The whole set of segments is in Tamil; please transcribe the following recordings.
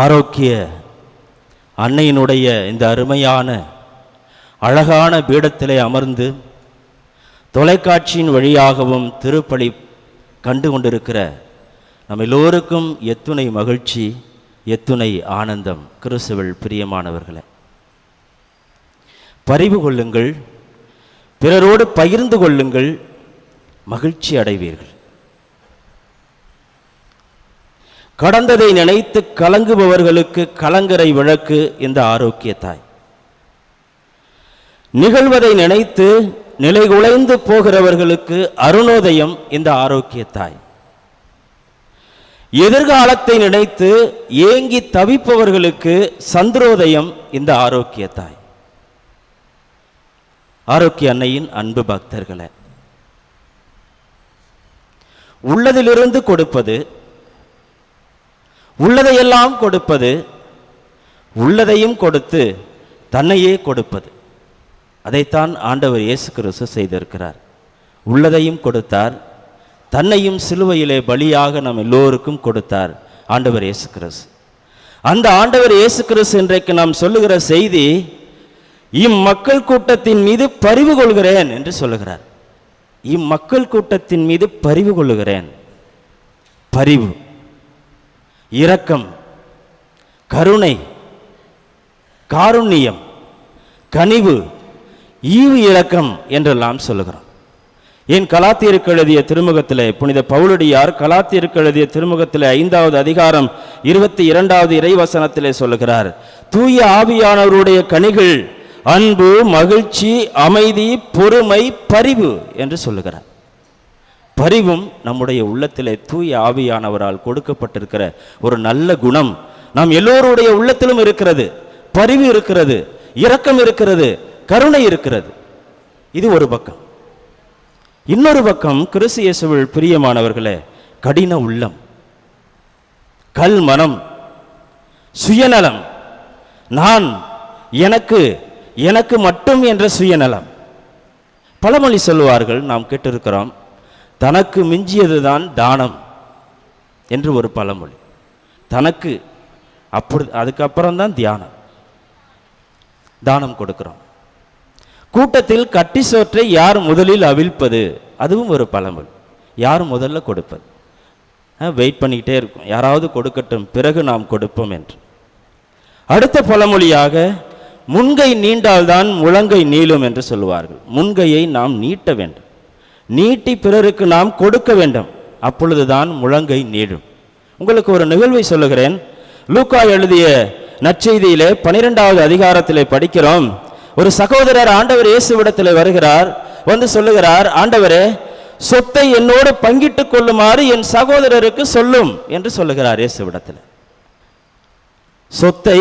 ஆரோக்கிய அன்னையினுடைய இந்த அருமையான அழகான பீடத்திலே அமர்ந்து தொலைக்காட்சியின் வழியாகவும் திருப்பலி கண்டு கொண்டிருக்கிற நம்ம எல்லோருக்கும் எத்துணை மகிழ்ச்சி எத்துணை ஆனந்தம். கிறிஸ்துவல் பிரியமானவர்களே பரிவு கொள்ளுங்கள் பிறரோடு பகிர்ந்து கொள்ளுங்கள் மகிழ்ச்சி அடைவீர்கள். கடந்ததை நினைத்து கலங்குபவர்களுக்கு கலங்கரை விளக்கு இந்த ஆரோக்கிய தாய் நிகழ்வதை நினைத்து நிலைகுலைந்து போகிறவர்களுக்கு அருணோதயம் இந்த ஆரோக்கிய தாய் எதிர்காலத்தை நினைத்து ஏங்கி தவிப்பவர்களுக்கு சந்திரோதயம் இந்த ஆரோக்கிய தாய் ஆரோக்கிய அன்னையின் அன்பு பக்தர்களை உள்ளதிலிருந்து கொடுப்பது உள்ளதையெல்லாம் கொடுப்பது உள்ளதையும் கொடுத்து தன்னையே கொடுப்பது. அதைத்தான் ஆண்டவர் இயேசு கிறிஸ்து செய்திருக்கிறார். உள்ளதையும் கொடுத்தார் தன்னையும் சிலுவையிலே பலியாக நம் எல்லோருக்கும் கொடுத்தார் ஆண்டவர் இயேசு கிறிஸ்து அந்த ஆண்டவர் இயேசு கிறிஸ்து இன்றைக்கு நாம் சொல்லுகிற செய்தி இம்மக்கள் கூட்டத்தின் மீது பரிவு கொள்கிறேன் என்று சொல்லுகிறார். இம்மக்கள் கூட்டத்தின் மீது பரிவு கொள்ளுகிறேன். பரிவு. இரக்கம் கருணை காருண்யம் கனிவு ஈவு இரக்கம் என்றெல்லாம் சொல்லுகிறோம். ஏன் கலாத்தியருக்கு எழுதிய திருமுகத்திலே புனித பவுலடியார் கலாத்தியருக்கு எழுதிய திருமுகத்தில் ஐந்தாவது அதிகாரம் இருபத்தி இரண்டாவது இறைவசனத்திலே சொல்லுகிறார் தூய ஆவியானவருடைய கனிகள் அன்பு மகிழ்ச்சி அமைதி பொறுமை பரிவு என்று சொல்லுகிறார். பரிவும் நம்முடைய உள்ளத்திலே தூய ஆவியானவரால் கொடுக்கப்பட்டிருக்கிற ஒரு நல்ல குணம். நாம் எல்லோருடைய உள்ளத்திலும் இருக்கிறது. பரிவு இருக்கிறது. இரக்கம் இருக்கிறது. கருணை இருக்கிறது. இது ஒரு பக்கம். இன்னொரு பக்கம் கிறிஸ்து இயேசுவில் பிரியமானவர்களே கடின உள்ளம். கல் மனம். சுயநலம். நான் எனக்கு எனக்கு மட்டும் என்ற சுயநலம். பழமொழி சொல்லுவார்கள் நாம் கேட்டிருக்கிறோம் தனக்கு மிஞ்சியது தான் தானம் என்று ஒரு பழமொழி. தனக்கு அப்படி அதுக்கப்புறம் தான் தியானம். தானம் கொடுக்குறோம். கூட்டத்தில் கட்டி சோற்றை யார் முதலில் அவிழ்ப்பது? அதுவும் ஒரு பழமொழி. யார் முதல்ல கொடுப்பது? வெயிட் பண்ணிக்கிட்டே இருக்கும். யாராவது கொடுக்கட்டும் பிறகு நாம் கொடுப்போம் என்று. அடுத்த பழமொழியாக முன்கை நீண்டால்தான் முழங்கை நீளும் என்று சொல்லுவார்கள். முன்கையை நாம் நீட்ட வேண்டும். நீட்டி பிறருக்கு நாம் கொடுக்க வேண்டும். அப்பொழுதுதான் முழங்கை நீடும். உங்களுக்கு ஒரு நிகழ்வை சொல்லுகிறேன். லூக்கா எழுதிய நற்செய்தியிலே பனிரெண்டாவது அதிகாரத்திலே படிக்கிறோம். ஒரு சகோதரர் ஆண்டவர் இயேசுவிடத்தில் வருகிறார். வந்து சொல்லுகிறார் ஆண்டவரே சொத்தை என்னோடு பங்கிட்டுக் கொள்ளுமாறு என் சகோதரருக்கு சொல்லும் என்று சொல்லுகிறார் இயேசுவிடத்தில். சொத்தை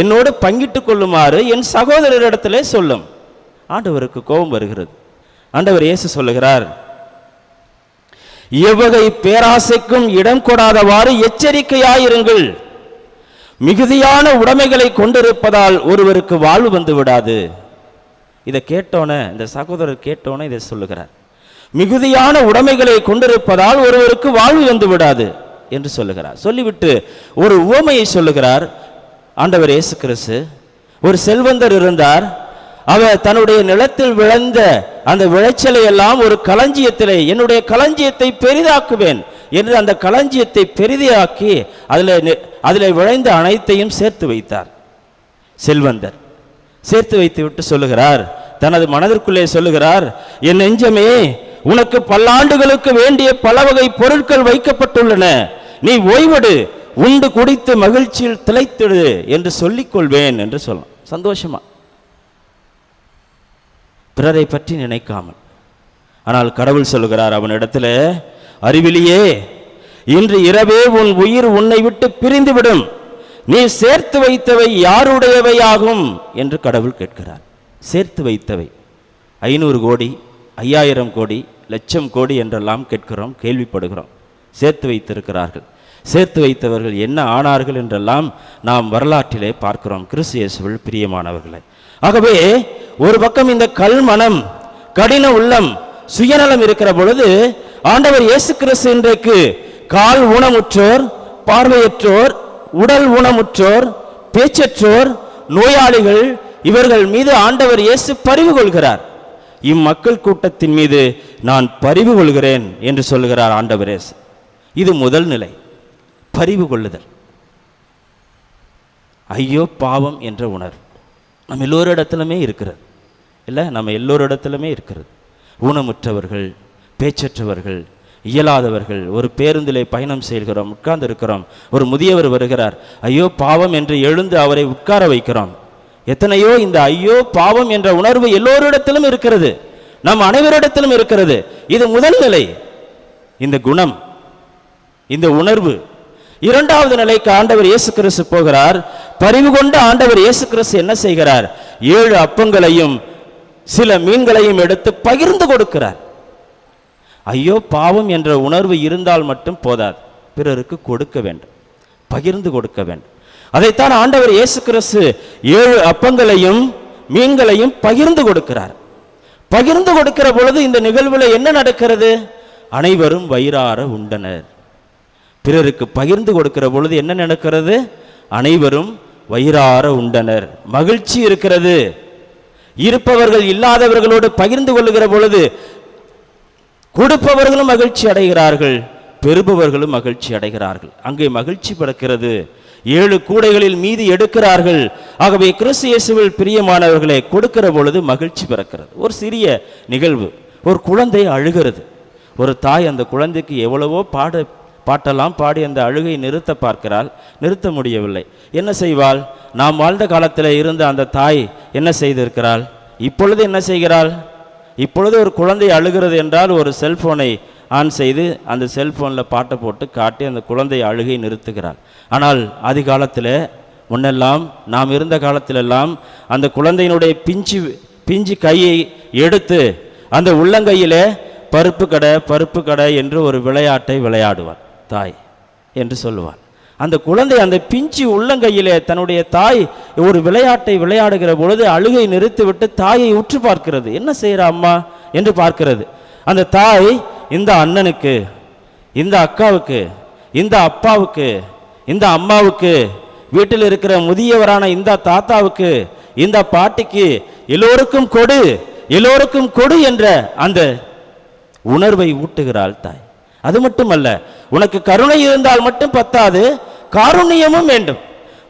என்னோடு பங்கிட்டுக் கொள்ளுமாறு என் சகோதரரிடத்திலே சொல்லும். ஆண்டவருக்கு கோபம் வருகிறது. ஆண்டவர் இயேசு சொல்லுகிறார் எவ்வகை பேராசைக்கும் இடம் கொடாதவாறு எச்சரிக்கையாயிருங்கள். மிகுதியான உடைமைகளை கொண்டிருப்பதால் ஒருவருக்கு வாழ்வு வந்து விடாது. இதை கேட்டோன்னே இந்த சகோதரர் கேட்டோன்னே இதை சொல்லுகிறார். மிகுதியான உடைமைகளை கொண்டிருப்பதால் ஒருவருக்கு வாழ்வு வந்து விடாது என்று சொல்லுகிறார். சொல்லிவிட்டு ஒரு உவமையை சொல்லுகிறார் ஆண்டவர் இயேசு கிறிஸ்து. ஒரு செல்வந்தர் இருந்தார். அவர் தன்னுடைய நிலத்தில் விளைந்த அந்த விளைச்சலை எல்லாம் ஒரு களஞ்சியத்திலே என்னுடைய களஞ்சியத்தை பெரிதாக்குவேன் என்று அந்த களஞ்சியத்தை பெரிதாக்கி அதில் அதில் விளைந்த அனைத்தையும் சேர்த்து வைத்தார். செல்வந்தர் சேர்த்து வைத்து விட்டு சொல்லுகிறார் தனது மனதிற்குள்ளே சொல்லுகிறார் என் நெஞ்சமே உனக்கு பல்லாண்டுகளுக்கு வேண்டிய பல வகை பொருட்கள் வைக்கப்பட்டுள்ளன. நீ ஓய்வெடு உண்டு குடித்து மகிழ்ச்சியில் திளைத்திடு என்று சொல்லிக்கொள்வேன் என்று சொல்லலாம் சந்தோஷமா? பிறரை பற்றி நினைக்காமல். ஆனால் கடவுள் சொல்லுகிறார் அவனிடத்துல அறிவிலியே இன்று இரவே உன் உயிர் உன்னை விட்டு பிரிந்துவிடும். நீ சேர்த்து வைத்தவை யாருடையவையாகும்? என்று கடவுள் கேட்கிறார். சேர்த்து வைத்தவை. ஐநூறு கோடி ஐயாயிரம் கோடி லட்சம் கோடி என்றெல்லாம் கேட்கிறோம் கேள்விப்படுகிறோம். சேர்த்து வைத்திருக்கிறார்கள். சேர்த்து வைத்தவர்கள் என்ன ஆனார்கள் என்றெல்லாம் நாம் வரலாற்றிலே பார்க்கிறோம். கிறிஸ்து இயேசுவில் பிரியமானவர்களை. ஆகவே ஒரு பக்கம் இந்த கல் மனம் கடின உள்ளம் சுயநலம் இருக்கிற பொழுது ஆண்டவர் இயேசு கிறிஸ்து இன்றைக்கு கால் ஊனமுற்றோர் பார்வையற்றோர் உடல் ஊனமுற்றோர் பேச்சற்றோர் நோயாளிகள் இவர்கள் மீது ஆண்டவர் இயேசு பரிவு கொள்கிறார். இம்மக்கள் கூட்டத்தின் மீது நான் பரிவு கொள்கிறேன் என்று சொல்கிறார் ஆண்டவர் இயேசு. இது முதல் நிலை. பரிவு கொள்ளுதல். ஐயோ பாவம் என்ற உணர்வு. நம்ம எல்லோரிடத்திலுமே இருக்கிறது. இல்லை நம்ம எல்லோரிடத்திலுமே இருக்கிறது. ஊனமுற்றவர்கள் பேச்சற்றவர்கள் இயலாதவர்கள் ஒரு பேருந்திலே பயணம் செய்கிறோம் உட்கார்ந்து இருக்கிறோம் ஒரு முதியவர் வருகிறார் ஐயோ பாவம் என்று எழுந்து அவரை உட்கார வைக்கிறோம். எத்தனையோ இந்த ஐயோ பாவம் என்ற உணர்வு எல்லோரிடத்திலும் இருக்கிறது. நம் அனைவரிடத்திலும் இருக்கிறது. இது முதல் நிலை. இந்த குணம் இந்த உணர்வு. இரண்டாவது நிலைக்கு ஆண்டவர் இயேசு கிறிஸ்து போகிறார். பரிவு கொண்ட ஆண்டவர் இயேசு கிறிஸ்து என்ன செய்கிறார்? ஏழு அப்பங்களையும் சில மீன்களையும் எடுத்து பகிர்ந்து கொடுக்கிறார். ஐயோ பாவம் என்ற உணர்வு இருந்தால் மட்டும் போதாது. பிறருக்கு கொடுக்க வேண்டும். பகிர்ந்து கொடுக்க வேண்டும். அதைத்தான் ஆண்டவர் இயேசு கிறிஸ்து ஏழு அப்பங்களையும் மீன்களையும் பகிர்ந்து கொடுக்கிறார். பகிர்ந்து கொடுக்கிற பொழுது இந்த நிகழ்வில் என்ன நடக்கிறது? அனைவரும் வயிறார உண்டனர். பிறருக்கு பகிர்ந்து கொடுக்கிற பொழுது என்ன நடக்கிறது? அனைவரும் வயிறார உண்டனர். மகிழ்ச்சி இருக்கிறது. இருப்பவர்கள் இல்லாதவர்களோடு பகிர்ந்து கொள்ளுகிற பொழுது கொடுப்பவர்களும் மகிழ்ச்சி அடைகிறார்கள் பெறுபவர்களும் மகிழ்ச்சி அடைகிறார்கள். அங்கே மகிழ்ச்சி பிறக்கிறது. ஏழு கூடைகளில் மீதி எடுக்கிறார்கள். ஆகவே கிறிஸ்து இயேசுவில் பிரியமானவர்களை கொடுக்கிற பொழுது மகிழ்ச்சி பிறக்கிறது. ஒரு சிறிய நிகழ்வு. ஒரு குழந்தை அழுகிறது. ஒரு தாய் அந்த குழந்தைக்கு எவ்வளவோ பாட பாட்டெல்லாம் பாடி அந்த அழுகை நிறுத்த பார்க்கிறாள் நிறுத்த முடியவில்லை. என்ன செய்வாள்? நாம் வாழ்ந்த காலத்தில் இருந்த அந்த தாய் என்ன செய்திருக்கிறாள்? இப்பொழுது என்ன செய்கிறாள்? இப்பொழுது ஒரு குழந்தை அழுகிறது என்றால் ஒரு செல்ஃபோனை ஆன் செய்து அந்த செல்ஃபோனில் பாட்டை போட்டு காட்டி அந்த குழந்தை அழுகை நிறுத்துகிறாள். ஆனால் அதிகாலத்தில் முன்னெல்லாம் நாம் இருந்த காலத்திலெல்லாம் அந்த குழந்தையினுடைய பிஞ்சு பிஞ்சு கையை எடுத்து அந்த உள்ளங்கையிலே பருப்பு கடை பருப்பு கடை என்று ஒரு விளையாட்டை விளையாடுவார் தாய் என்று சொல்லுவார் அந்த குழந்தை அந்த பிஞ்சு உள்ளங்கையிலே தன்னுடைய தாய் ஒரு விளையாட்டை விளையாடுகிற பொழுது அழுகை நிறுத்திவிட்டு தாயை உற்று பார்க்கிறது. என்ன செய்கிற அம்மா? என்று பார்க்கிறது. அந்த தாய் இந்த அண்ணனுக்கு இந்த அக்காவுக்கு இந்த அப்பாவுக்கு இந்த அம்மாவுக்கு வீட்டில் இருக்கிற முதியவரான இந்த தாத்தாவுக்கு இந்த பாட்டிக்கு எல்லோருக்கும் கொடு எல்லோருக்கும் கொடு என்ற அந்த உணர்வை ஊட்டுகிறாள் தாய். அது மட்டுமல்ல உனக்கு கருணை இருந்தால் மட்டும் பத்தாது காருண்யமும் வேண்டும்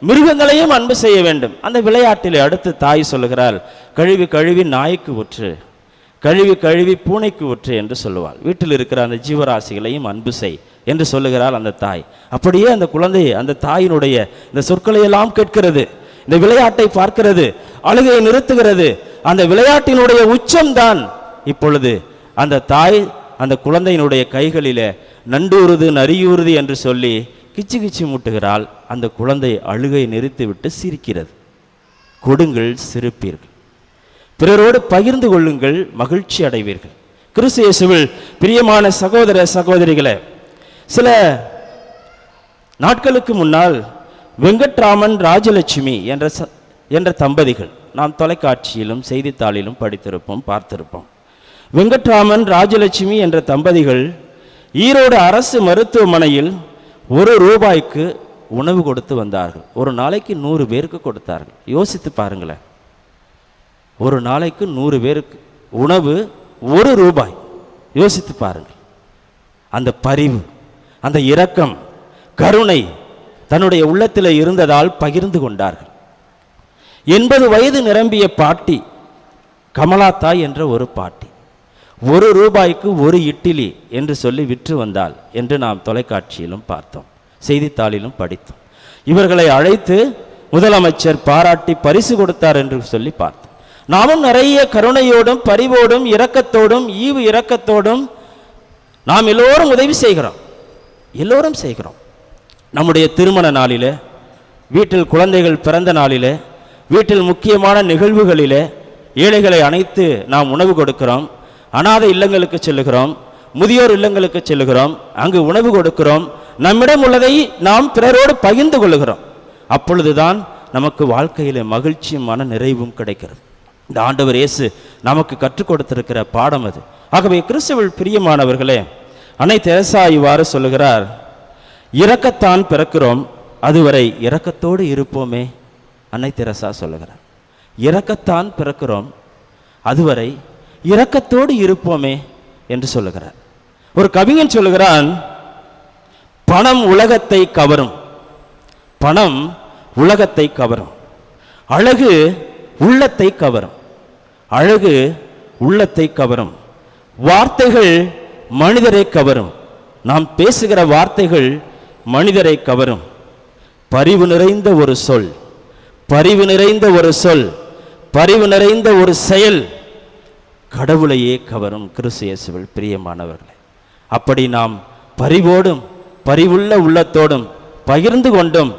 மிருகங்களையும் அன்பு செய்ய வேண்டும். அந்த விளையாட்டில் அடுத்து தாய் சொல்லுகிறாள் கழுவி கழுவி நாய்க்கு உற்று கழுவி கழுவி பூனைக்கு உற்று என்று சொல்லுவாள். வீட்டில் இருக்கிற அந்த ஜீவராசிகளையும் அன்பு செய் என்று சொல்லுகிறாள் அந்த தாய். அப்படியே அந்த குழந்தை அந்த தாயினுடைய இந்த சொற்களை எல்லாம் கேட்கிறது இந்த விளையாட்டை பார்க்கிறது அழுகையை நிறுத்துகிறது. அந்த விளையாட்டினுடைய உச்சம்தான் இப்பொழுது அந்த தாய் அந்த குழந்தையினுடைய கைகளிலே நண்டூறுது நரியூறுது என்று சொல்லி கிச்சு கிச்சு மூட்டுகிறாள். அந்த குழந்தை அழுகை நிறுத்திவிட்டு சிரிக்கிறது. கொடுங்கள் சிரிப்பீர்கள். பிறரோடு பகிர்ந்து கொள்ளுங்கள் மகிழ்ச்சி அடைவீர்கள். கிறிஸ்து இயேசுவில் பிரியமான சகோதர சகோதரிகளை சில நாட்களுக்கு முன்னால் வெங்கட்ராமன் ராஜலட்சுமி என்ற ச- என்ற தம்பதிகள் நாம் தொலைக்காட்சியிலும் செய்தித்தாளிலும் படித்திருப்போம் பார்த்திருப்போம். வெங்கட்ராமன் ராஜலட்சுமி என்ற தம்பதிகள் ஈரோடு அரசு மருத்துவமனையில் ஒரு ரூபாய்க்கு உணவு கொடுத்து வந்தார்கள். ஒரு நாளைக்கு நூறு பேருக்கு கொடுத்தார்கள். யோசித்து பாருங்களேன். ஒரு நாளைக்கு நூறு பேருக்கு உணவு ஒரு ரூபாய். யோசித்து பாருங்கள். அந்த பரிவு அந்த இரக்கம் கருணை தன்னுடைய உள்ளத்தில் இருந்ததால் பகிர்ந்து கொண்டார்கள். எண்பது வயது நிரம்பிய பாட்டி கமலாத்தாய் என்ற ஒரு பாட்டி. ஒரு ரூபாய்க்கு ஒரு இட்லி என்று சொல்லி விற்று வந்தாள் என்று நாம் தொலைக்காட்சியிலும் பார்த்தோம் செய்தித்தாளிலும் படித்தோம். இவர்களை அழைத்து முதலமைச்சர் பாராட்டி பரிசு கொடுத்தார் என்று சொல்லி பார்த்தோம். நாமும் நிறைய கருணையோடும் பரிவோடும் இரக்கத்தோடும் ஈவு இரக்கத்தோடும் நாம் எல்லோரும் உதவி செய்கிறோம். எல்லோரும் செய்கிறோம். நம்முடைய திருமண நாளிலே வீட்டில் குழந்தைகள் பிறந்த நாளிலே வீட்டில் முக்கியமான நிகழ்வுகளிலே ஏழைகளை அணைத்து நாம் உணவு கொடுக்கிறோம். அனாதை இல்லங்களுக்கு செல்லுகிறோம் முதியோர் இல்லங்களுக்கு செல்லுகிறோம் அங்கு உணவு கொடுக்கிறோம் நம்மிடம் உள்ளதை நாம் பிறரோடு பகிர்ந்து கொள்ளுகிறோம். அப்பொழுதுதான் நமக்கு வாழ்க்கையில் மகிழ்ச்சியும் மன நிறைவும் கிடைக்கிறது. இந்த ஆண்டவர் இயேசு நமக்கு கற்றுக் கொடுத்திருக்கிற பாடம் அது. ஆகவே கிறிஸ்துவில் பிரியமானவர்களே அன்னை தெரசா இவ்வாறு சொல்லுகிறார் இறக்கத்தான் பிறக்கிறோம் அதுவரை இறக்கத்தோடு இருப்போமே அன்னை தெரசா சொல்லுகிறார். இறக்கத்தான் பிறக்கிறோம் அதுவரை இரக்கத்தோடு இருப்போமே என்று சொல்லுகிறார். ஒரு கவிஞன் சொல்லுகிறான் பணம் உலகத்தை கவரும். பணம் உலகத்தை கவரும். அழகு உள்ளத்தை கவரும். அழகு உள்ளத்தை கவரும். வார்த்தைகள் மனிதரை கவரும். நாம் பேசுகிற வார்த்தைகள் மனிதரை கவரும். பரிவு நிறைந்த ஒரு சொல். பரிவு நிறைந்த ஒரு சொல். பரிவு நிறைந்த ஒரு செயல். கடவுளையே கவரும் கிறிஸ்தியசுவில் பிரியமானவர்களே. அப்படி நாம் பரிவோடும் பரிவுள்ள உள்ளத்தோடும் பகிர்ந்து கொண்டும்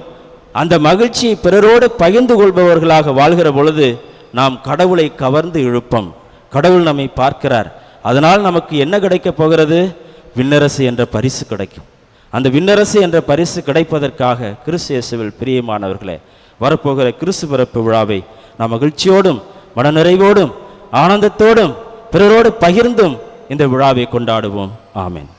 அந்த மகிழ்ச்சியை பிறரோடு பகிர்ந்து கொள்பவர்களாக வாழ்கிற பொழுது நாம் கடவுளை கவர்ந்து இழுப்போம். கடவுள் நம்மை பார்க்கிறார். அதனால் நமக்கு என்ன கிடைக்கப் போகிறது? விண்ணரசு என்ற பரிசு கிடைக்கும். அந்த விண்ணரசு என்ற பரிசு கிடைப்பதற்காக கிறிஸ்தியசுவில் பிரியமானவர்களே வரப்போகிற கிறிஸ்து பிறப்பு விழாவை நாம் மகிழ்ச்சியோடும் மனநிறைவோடும் ஆனந்தத்தோடும் பிறரோடு பகிர்ந்தும் இந்த விழாவை கொண்டாடுவோம். ஆமேன்.